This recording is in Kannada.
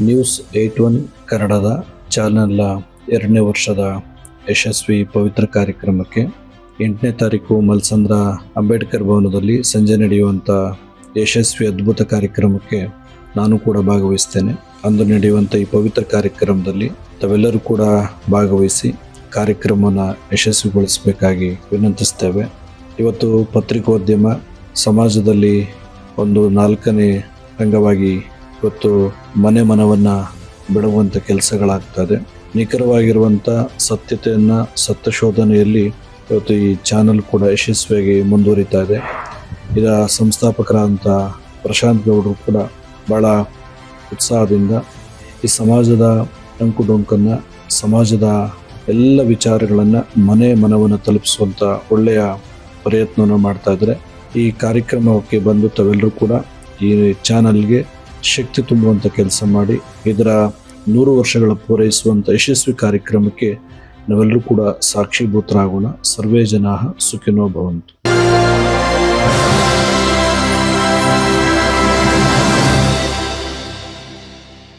ನ್ಯೂಸ್ ಏಟ್ ಒನ್ ಕನ್ನಡದ ಚಾನೆಲ್ನ ಎರಡನೇ ವರ್ಷದ ಯಶಸ್ವಿ ಪವಿತ್ರ ಕಾರ್ಯಕ್ರಮಕ್ಕೆ ಎಂಟನೇ ತಾರೀಕು ಮಲ್ಸಂದ್ರ ಅಂಬೇಡ್ಕರ್ ಭವನದಲ್ಲಿ ಸಂಜೆ ನಡೆಯುವಂಥ ಯಶಸ್ವಿ ಅದ್ಭುತ ಕಾರ್ಯಕ್ರಮಕ್ಕೆ ನಾನು ಕೂಡ ಭಾಗವಹಿಸ್ತೇನೆ. ಅಂದು ನಡೆಯುವಂಥ ಈ ಪವಿತ್ರ ಕಾರ್ಯಕ್ರಮದಲ್ಲಿ ತಾವೆಲ್ಲರೂ ಕೂಡ ಭಾಗವಹಿಸಿ ಕಾರ್ಯಕ್ರಮವನ್ನು ಯಶಸ್ವಿಗೊಳಿಸಬೇಕಾಗಿ ವಿನಂತಿಸ್ತೇವೆ. ಇವತ್ತು ಪತ್ರಿಕೋದ್ಯಮ ಸಮಾಜದಲ್ಲಿ ಒಂದು ನಾಲ್ಕನೇ ರಂಗವಾಗಿ ಇವತ್ತು ಮನೆ ಮನವನ್ನ ಬಿಡುವಂಥ ಕೆಲಸಗಳಾಗ್ತದೆ. ನಿಖರವಾಗಿರುವಂಥ ಸತ್ಯತೆಯನ್ನು ಸತ್ಯಶೋಧನೆಯಲ್ಲಿ ಇವತ್ತು ಈ ಚಾನಲ್ ಕೂಡ ಯಶಸ್ವಿಯಾಗಿ ಮುಂದುವರಿತಾ ಇದೆ ಇದರ ಸಂಸ್ಥಾಪಕರಾದಂಥ ಪ್ರಶಾಂತ್ ಗೌಡರು ಕೂಡ ಭಾಳ ಉತ್ಸಾಹದಿಂದ ಈ ಸಮಾಜದ ಅಂಕುಡೊಂಕನ್ನು, ಸಮಾಜದ ಎಲ್ಲ ವಿಚಾರಗಳನ್ನು ಮನೆ ಮನವನ್ನು ತಲುಪಿಸುವಂಥ ಒಳ್ಳೆಯ ಪ್ರಯತ್ನವನ್ನು ಮಾಡ್ತಾ ಇದ್ದಾರೆ. ಈ ಕಾರ್ಯಕ್ರಮಕ್ಕೆ ಬಂದು ತಾವೆಲ್ಲರೂ ಕೂಡ ಈ ಚಾನಲ್ಗೆ ಶಕ್ತಿ ತುಂಬುವಂಥ ಕೆಲಸ ಮಾಡಿ ಇದರ ನೂರು ವರ್ಷಗಳ ಪೂರೈಸುವಂಥ ಯಶಸ್ವಿ ಕಾರ್ಯಕ್ರಮಕ್ಕೆ ನಾವೆಲ್ಲರೂ ಕೂಡ ಸಾಕ್ಷೀಭೂತರಾಗೋಣ. ಸರ್ವೇ ಜನ ಸುಖಿನೋ ಭವಂತು.